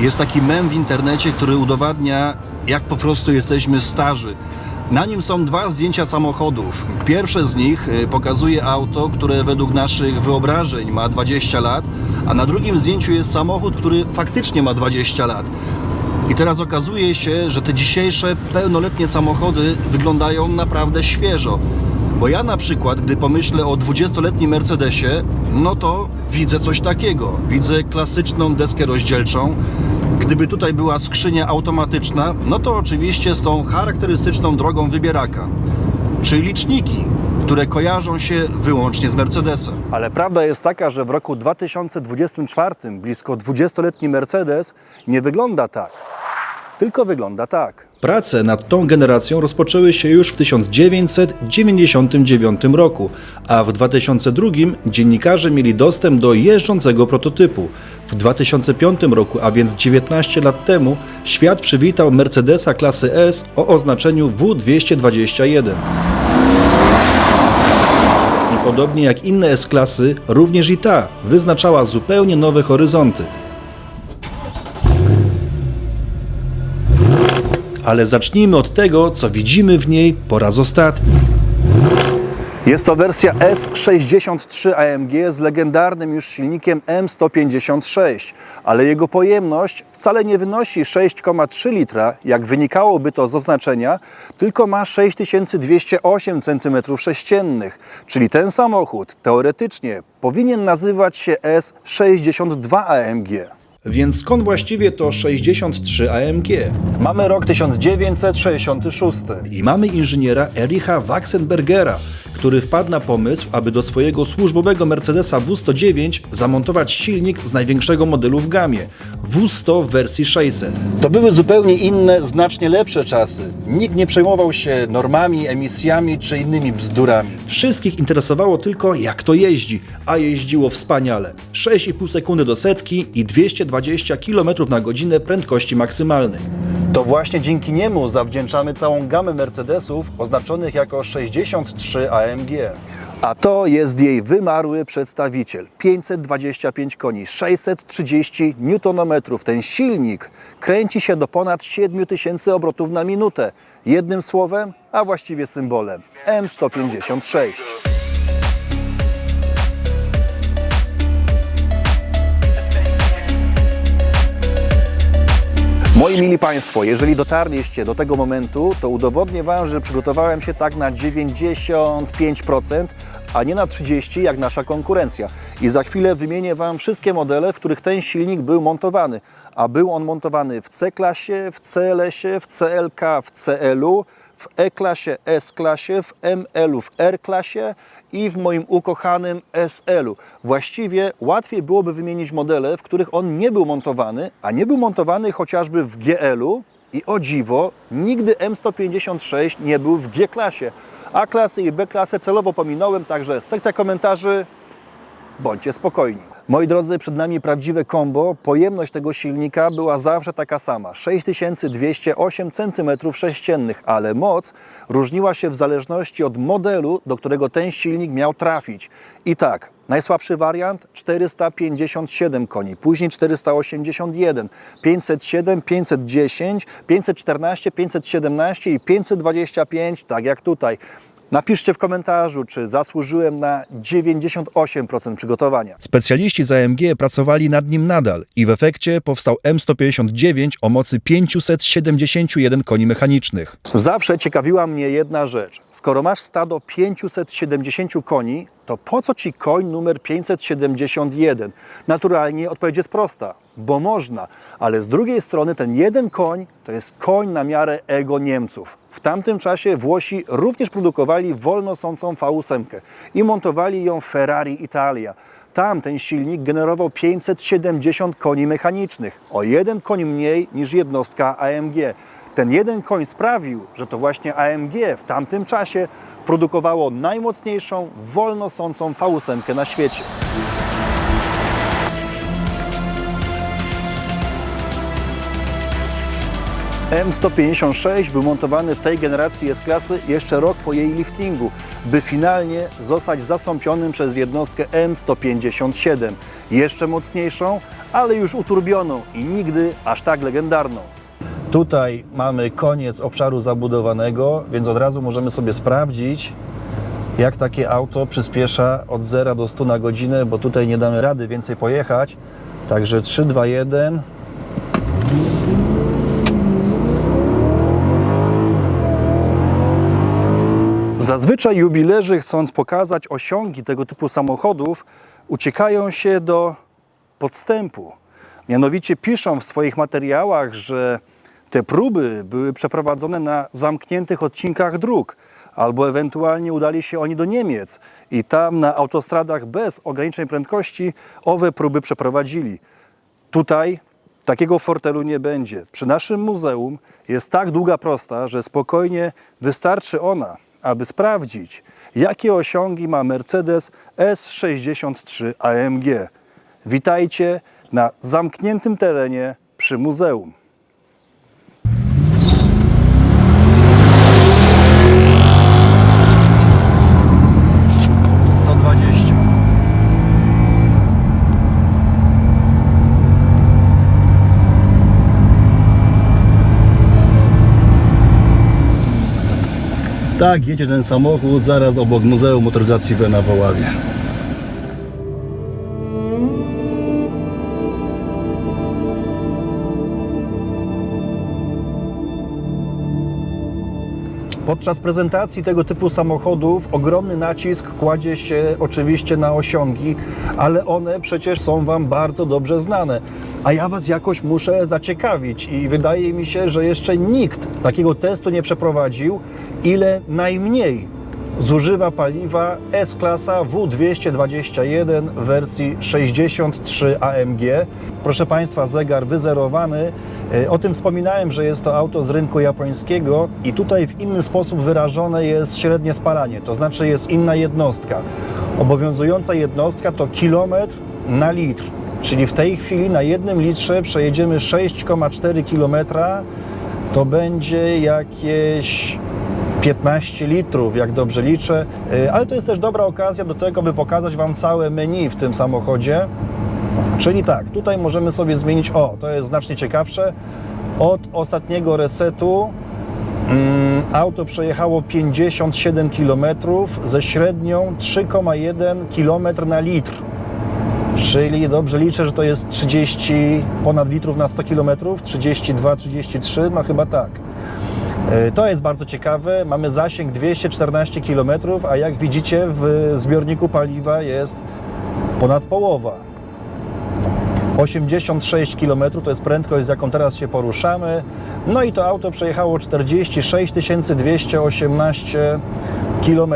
Jest taki mem w internecie, który udowadnia, jak po prostu jesteśmy starzy. Na nim są dwa zdjęcia samochodów. Pierwsze z nich y, pokazuje auto, które według naszych wyobrażeń ma 20 lat, a na drugim zdjęciu jest samochód, który faktycznie ma 20 lat. I teraz okazuje się, że te dzisiejsze pełnoletnie samochody wyglądają naprawdę świeżo. Bo ja na przykład, gdy pomyślę o 20-letnim Mercedesie, no to widzę coś takiego. Widzę klasyczną deskę rozdzielczą. Gdyby tutaj była skrzynia automatyczna, no to oczywiście z tą charakterystyczną drogą wybieraka. Czy liczniki, które kojarzą się wyłącznie z Mercedesem. Ale prawda jest taka, że w roku 2024 blisko 20-letni Mercedes nie wygląda tak tylko wygląda tak. Prace nad tą generacją rozpoczęły się już w 1999 roku, a w 2002 dziennikarze mieli dostęp do jeżdżącego prototypu. W 2005 roku, a więc 19 lat temu, świat przywitał Mercedesa klasy S o oznaczeniu W221. I podobnie jak inne S-klasy, również i ta wyznaczała zupełnie nowe horyzonty. Ale zacznijmy od tego, co widzimy w niej po raz ostatni. Jest to wersja S63 AMG z legendarnym już silnikiem M156, ale jego pojemność wcale nie wynosi 6,3 litra, jak wynikałoby to z oznaczenia, tylko ma 6208 cm3, czyli ten samochód teoretycznie powinien nazywać się S62 AMG. Więc skąd właściwie to 63 AMG? Mamy rok 1966 i mamy inżyniera Ericha Waxenbergera, który wpadł na pomysł, aby do swojego służbowego Mercedesa W109 zamontować silnik z największego modelu w gamie W100 w wersji 600. To były zupełnie inne, znacznie lepsze czasy. Nikt nie przejmował się normami, emisjami czy innymi bzdurami. Wszystkich interesowało tylko jak to jeździ, a jeździło wspaniale. 6,5 sekundy do setki i 220 km na godzinę prędkości maksymalnej. To właśnie dzięki niemu zawdzięczamy całą gamę Mercedesów oznaczonych jako 63 AMG. A to jest jej wymarły przedstawiciel. 525 koni, 630 Nm. Ten silnik kręci się do ponad 7000 obrotów na minutę. Jednym słowem, a właściwie symbolem M156. Moi mili Państwo, jeżeli dotarliście do tego momentu, to udowodnię Wam, że przygotowałem się tak na 95%, a nie na 30% jak nasza konkurencja. I za chwilę wymienię Wam wszystkie modele, w których ten silnik był montowany. A był on montowany w C-klasie, w CLS-ie, w CLK, w CL-u, w E-klasie, S-klasie, w ML-u, w R-klasie i w moim ukochanym SL-u. Właściwie łatwiej byłoby wymienić modele, w których on nie był montowany, a nie był montowany chociażby w GL-u i o dziwo, nigdy M156 nie był w G-klasie. A-klasy i B-klasę celowo pominąłem, także sekcja komentarzy, bądźcie spokojni. Moi drodzy, przed nami prawdziwe combo. Pojemność tego silnika była zawsze taka sama 6208 cm3, ale moc różniła się w zależności od modelu, do którego ten silnik miał trafić. I tak, najsłabszy wariant 457 koni, później 481, 507, 510, 514, 517 i 525, tak jak tutaj. Napiszcie w komentarzu, czy zasłużyłem na 98% przygotowania. Specjaliści z AMG pracowali nad nim nadal i w efekcie powstał M159 o mocy 571 koni mechanicznych. Zawsze ciekawiła mnie jedna rzecz. Skoro masz stado 570 koni, to po co ci koń numer 571? Naturalnie odpowiedź jest prosta, bo można, ale z drugiej strony ten jeden koń to jest koń na miarę ego Niemców. W tamtym czasie Włosi również produkowali wolno sącą V8 i montowali ją w Ferrari Italia. Tam ten silnik generował 570 koni mechanicznych, o jeden koń mniej niż jednostka AMG. Ten jeden koń sprawił, że to właśnie AMG w tamtym czasie produkowało najmocniejszą, wolno sącą V8 na świecie. M156 był montowany w tej generacji S-klasy jeszcze rok po jej liftingu, by finalnie zostać zastąpionym przez jednostkę M157, jeszcze mocniejszą, ale już uturbioną i nigdy aż tak legendarną. Tutaj mamy koniec obszaru zabudowanego, więc od razu możemy sobie sprawdzić, jak takie auto przyspiesza od 0 do 100 na godzinę, bo tutaj nie damy rady więcej pojechać. Także 3, 2, 1. Zazwyczaj jubilerzy, chcąc pokazać osiągi tego typu samochodów, uciekają się do podstępu. Mianowicie piszą w swoich materiałach, że te próby były przeprowadzone na zamkniętych odcinkach dróg, albo ewentualnie udali się oni do Niemiec i tam na autostradach bez ograniczeń prędkości owe próby przeprowadzili. Tutaj takiego fortelu nie będzie. Przy naszym muzeum jest tak długa prosta, że spokojnie wystarczy ona, aby sprawdzić, jakie osiągi ma Mercedes S63 AMG. Witajcie na zamkniętym terenie przy muzeum. Tak, jedzie ten samochód zaraz obok Muzeum Motoryzacji w na Podczas prezentacji tego typu samochodów ogromny nacisk kładzie się oczywiście na osiągi, ale one przecież są Wam bardzo dobrze znane. A ja Was jakoś muszę zaciekawić i wydaje mi się, że jeszcze nikt takiego testu nie przeprowadził, ile najmniej zużywa paliwa S-klasa W221 w wersji 63 AMG. Proszę Państwa, zegar wyzerowany. E, O tym wspominałem, że jest to auto z rynku japońskiego i tutaj w inny sposób wyrażone jest średnie spalanie, to znaczy jest inna jednostka. Obowiązująca jednostka to kilometr na litr, czyli w tej chwili na jednym litrze przejedziemy 6,4 km, to będzie jakieś 15 litrów, jak dobrze liczę, Y, ale to jest też dobra okazja do tego, by pokazać Wam całe menu w tym samochodzie. Czyli tak, tutaj możemy sobie zmienić, o, to jest znacznie ciekawsze, od ostatniego resetu mm, auto przejechało 57 km ze średnią 3,1 km na litr. Czyli dobrze liczę, że to jest 30 ponad litrów na 100 km, 32, 33, no chyba tak. E, To jest bardzo ciekawe. Mamy zasięg 214 km, a jak widzicie w zbiorniku paliwa jest ponad połowa. 86 km to jest prędkość, z jaką teraz się poruszamy. No i to auto przejechało 46 218 km.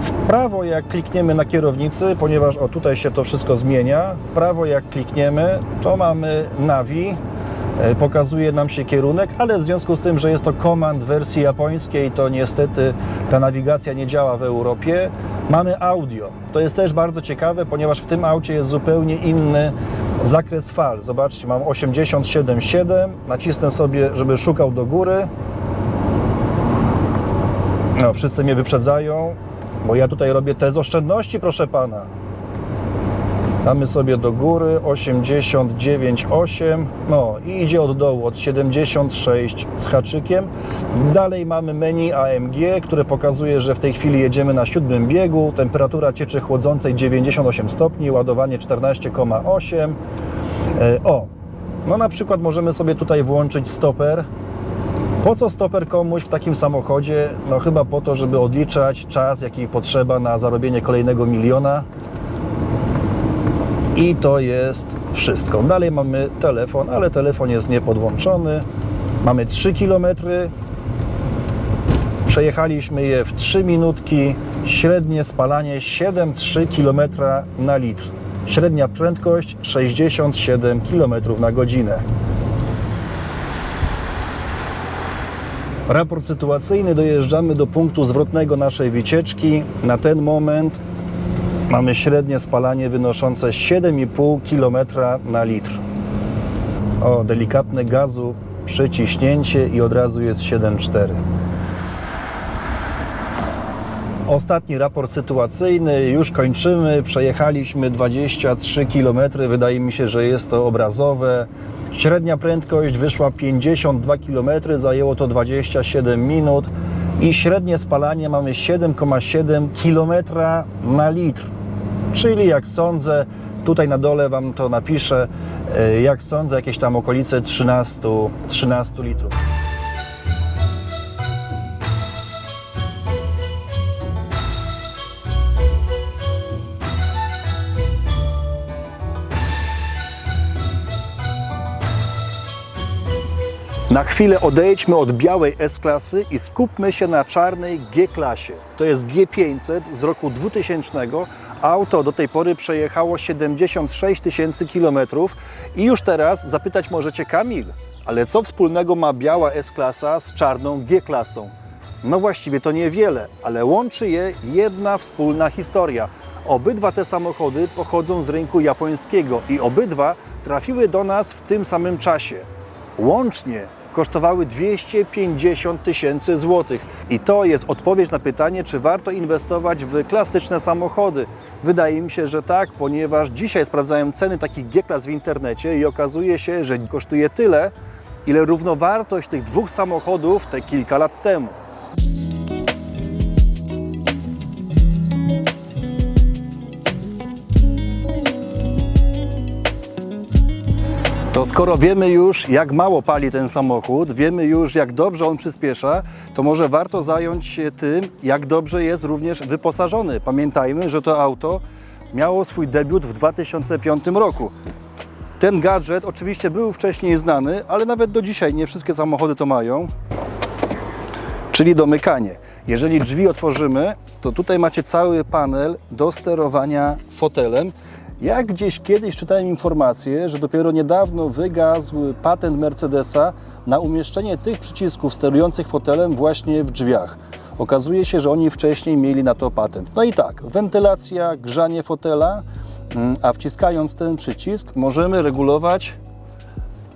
W prawo jak klikniemy na kierownicy, ponieważ o tutaj się to wszystko zmienia, w prawo jak klikniemy, to mamy Navi, E, pokazuje nam się kierunek, ale w związku z tym, że jest to komand wersji japońskiej, to niestety ta nawigacja nie działa w Europie. Mamy audio. To jest też bardzo ciekawe, ponieważ w tym aucie jest zupełnie inny zakres fal. Zobaczcie, mam 87,7. Nacisnę sobie, żeby szukał do góry. No, wszyscy mnie wyprzedzają, bo ja tutaj robię test oszczędności, proszę pana. Damy sobie do góry 89,8. No i idzie od dołu od 76 z haczykiem. Dalej mamy menu AMG, które pokazuje, że w tej chwili jedziemy na siódmym biegu. Temperatura cieczy chłodzącej 98 stopni, ładowanie 14,8. E, O, no na przykład możemy sobie tutaj włączyć stoper. Po co stoper komuś w takim samochodzie? No chyba po to, żeby odliczać czas, jaki potrzeba na zarobienie kolejnego miliona. I to jest wszystko. Dalej mamy telefon, ale telefon jest niepodłączony. Mamy 3 km. Przejechaliśmy je w 3 minutki. Średnie spalanie 7,3 km na litr. Średnia prędkość 67 km na godzinę. Raport sytuacyjny. Dojeżdżamy do punktu zwrotnego naszej wycieczki. Na ten moment mamy średnie spalanie wynoszące 7,5 km na litr. O, delikatne gazu, przyciśnięcie i od razu jest 7,4. Ostatni raport sytuacyjny, już kończymy. Przejechaliśmy 23 km. Wydaje mi się, że jest to obrazowe. Średnia prędkość wyszła 52 km, zajęło to 27 minut i średnie spalanie mamy 7,7 km na litr. Czyli jak sądzę, tutaj na dole Wam to napiszę, e, jak sądzę, jakieś tam okolice 13, 13 litrów. Na chwilę odejdźmy od białej S-klasy i skupmy się na czarnej G-klasie. To jest G500 z roku 2000. Auto do tej pory przejechało 76 tysięcy kilometrów i już teraz zapytać możecie Kamil, ale co wspólnego ma biała S-klasa z czarną G-klasą? No właściwie to niewiele, ale łączy je jedna wspólna historia. Obydwa te samochody pochodzą z rynku japońskiego i obydwa trafiły do nas w tym samym czasie. Łącznie kosztowały 250 tysięcy złotych. I to jest odpowiedź na pytanie, czy warto inwestować w klasyczne samochody. Wydaje mi się, że tak, ponieważ dzisiaj sprawdzałem ceny takich G-klas w internecie i okazuje się, że kosztuje tyle, ile równowartość tych dwóch samochodów te kilka lat temu. To skoro wiemy już, jak mało pali ten samochód, wiemy już, jak dobrze on przyspiesza, to może warto zająć się tym, jak dobrze jest również wyposażony. Pamiętajmy, że to auto miało swój debiut w 2005 roku. Ten gadżet oczywiście był wcześniej znany, ale nawet do dzisiaj nie wszystkie samochody to mają, czyli domykanie. Jeżeli drzwi otworzymy, to tutaj macie cały panel do sterowania fotelem. Ja gdzieś kiedyś czytałem informację, że dopiero niedawno wygasł patent Mercedesa na umieszczenie tych przycisków sterujących fotelem właśnie w drzwiach. Okazuje się, że oni wcześniej mieli na to patent. No i tak, wentylacja, grzanie fotela, mm, a wciskając ten przycisk możemy regulować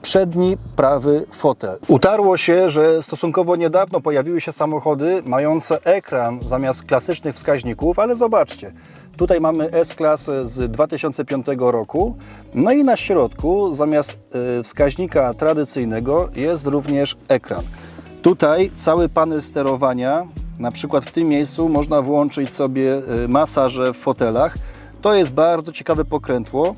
przedni prawy fotel. Utarło się, że stosunkowo niedawno pojawiły się samochody mające ekran zamiast klasycznych wskaźników, ale zobaczcie, tutaj mamy S-klasę z 2005 roku, no i na środku zamiast y, wskaźnika tradycyjnego jest również ekran. Tutaj cały panel sterowania, na przykład w tym miejscu można włączyć sobie y, masaże w fotelach. To jest bardzo ciekawe pokrętło.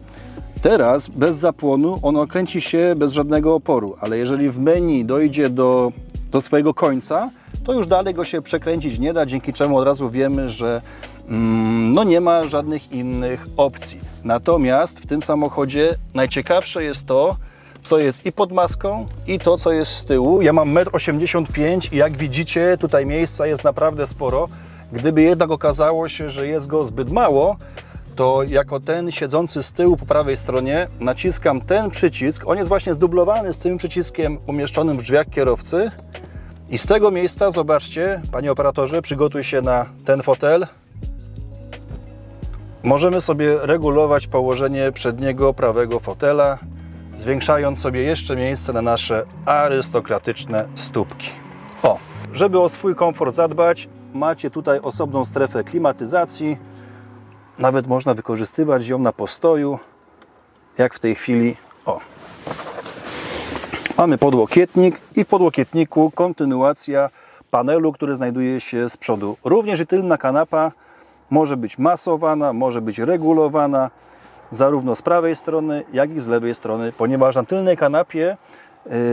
Teraz bez zapłonu ono kręci się bez żadnego oporu, ale jeżeli w menu dojdzie do, do swojego końca, to już dalej go się przekręcić nie da, dzięki czemu od razu wiemy, że no nie ma żadnych innych opcji. Natomiast w tym samochodzie najciekawsze jest to, co jest i pod maską, i to, co jest z tyłu. Ja mam 1,85 m i jak widzicie, tutaj miejsca jest naprawdę sporo. Gdyby jednak okazało się, że jest go zbyt mało, to jako ten siedzący z tyłu po prawej stronie naciskam ten przycisk. On jest właśnie zdublowany z tym przyciskiem umieszczonym w drzwiach kierowcy. I z tego miejsca, zobaczcie, panie operatorze, przygotuj się na ten fotel. Możemy sobie regulować położenie przedniego prawego fotela, zwiększając sobie jeszcze miejsce na nasze arystokratyczne stópki. O, żeby o swój komfort zadbać, macie tutaj osobną strefę klimatyzacji. Nawet można wykorzystywać ją na postoju, jak w tej chwili. O. Mamy podłokietnik i w podłokietniku kontynuacja panelu, który znajduje się z przodu. Również i tylna kanapa może być masowana, może być regulowana zarówno z prawej strony, jak i z lewej strony, ponieważ na tylnej kanapie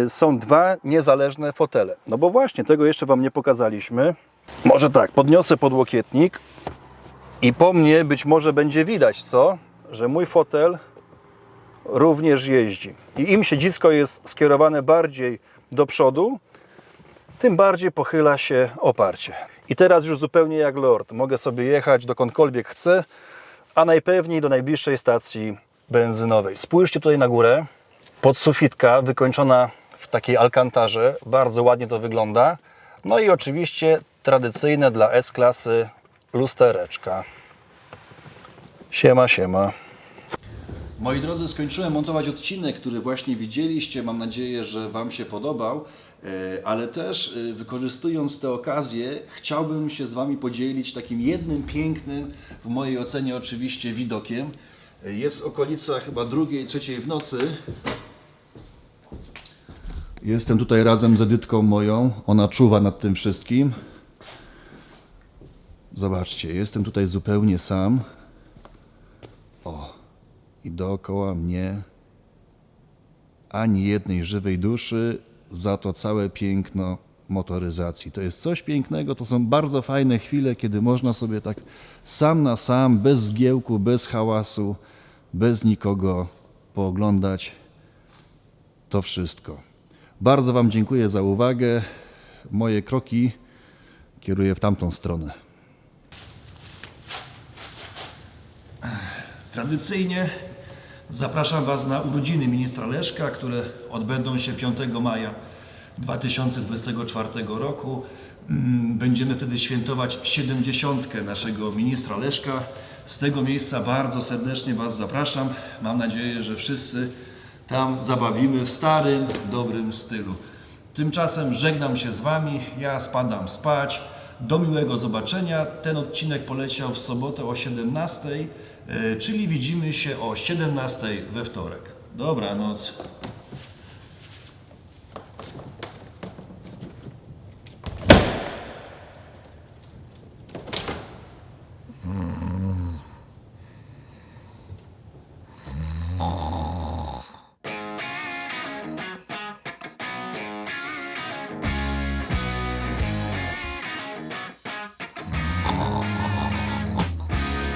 y, są dwa niezależne fotele. No bo właśnie tego jeszcze Wam nie pokazaliśmy. Może tak, podniosę podłokietnik i po mnie być może będzie widać, co? Że mój fotel również jeździ. I im siedzisko jest skierowane bardziej do przodu, tym bardziej pochyla się oparcie. I teraz już zupełnie jak lord. Mogę sobie jechać dokądkolwiek chcę, a najpewniej do najbliższej stacji benzynowej. Spójrzcie tutaj na górę. Podsufitka wykończona w takiej alkantarze. Bardzo ładnie to wygląda. No i oczywiście tradycyjne dla S-klasy lustereczka. Siema, siema. Moi drodzy, skończyłem montować odcinek, który właśnie widzieliście. Mam nadzieję, że Wam się podobał, ale też e, wykorzystując tę okazję, chciałbym się z Wami podzielić takim jednym pięknym, w mojej ocenie oczywiście, widokiem. E, Jest okolica chyba drugiej, trzeciej w nocy. Jestem tutaj razem z Edytką moją. Ona czuwa nad tym wszystkim. Zobaczcie, jestem tutaj zupełnie sam. O, i dookoła mnie ani jednej żywej duszy, za to całe piękno motoryzacji. To jest coś pięknego, to są bardzo fajne chwile, kiedy można sobie tak sam na sam, bez zgiełku, bez hałasu, bez nikogo pooglądać to wszystko. Bardzo Wam dziękuję za uwagę. Moje kroki kieruję w tamtą stronę. Tradycyjnie zapraszam Was na urodziny ministra Leszka, które odbędą się 5 maja 2024 roku. Mm, Będziemy wtedy świętować 70. naszego ministra Leszka. Z tego miejsca bardzo serdecznie Was zapraszam. Mam nadzieję, że wszyscy tam zabawimy w starym, dobrym stylu. Tymczasem żegnam się z Wami, ja spadam spać. Do miłego zobaczenia. Ten odcinek poleciał w sobotę o 17, e, czyli widzimy się o 17 we wtorek. Dobranoc.